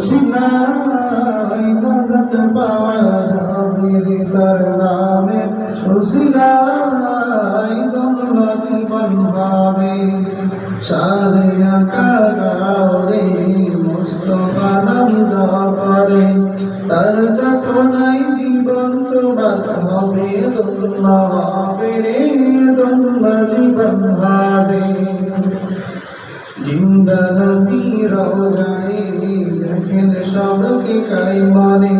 ওসিলাই নাজাত পাওয়া যাবে রে তার নামে ওসিলাই দোল জীবন ভাবে সারে আকা গাওরে মুস্তফা নাম জপরে তার যতনাই জীবন তোমার হবে দোল্লা হবে জিন্দা নবী দেখেন সবকে কাই মানে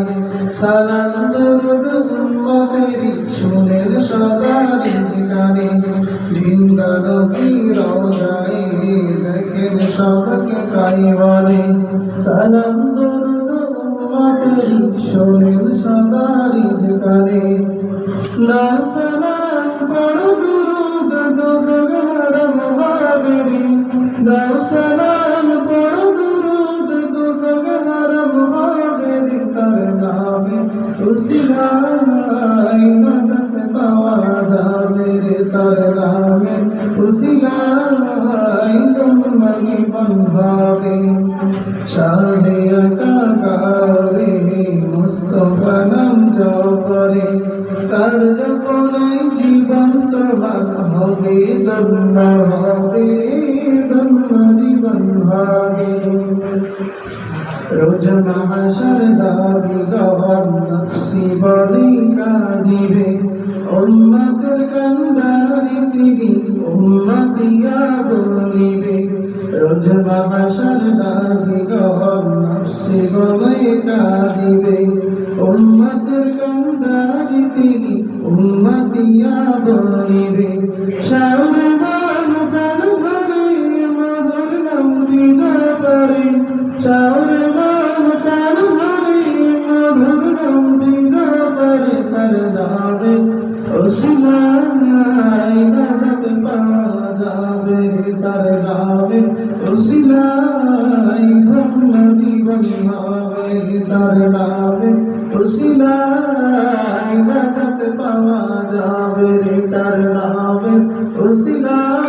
সালাম দরুদ উম্মতেরি শুনেন সদা রিজকানে জিন্দা নবী রোজাই দেখেন সবকে না সালাম উসিলাই নাজাত পাওয়া যাবে রে তার নামে উসিলাই তোমাকে বন্ধাবে শাহে আকারে মুস্তফা নাম জপরে তার জপনাই জীবন তোমার হবে দন্ন হবে রোজ মাহাসার দাবি গর নফসি বলি কাঁদিবে। উম্মতের কান্দারি দিবি উম্মতিয়া বলিবে রোজ মাহাসার দাবি গর নফসি বলি কাঁদিবে। উম্মতের কান্দারি দিবি উম্মতিয়া বলিবে শাওরে মান প্রাণ ভরে মধুর নাম হৃদয় পরে। চাউরে তার নামে ওসিলাই ধন্য জীবন হবে তার নামে ওসিলাই নাজাত পাওয়া যাবে রে তার নামে ওসিলাই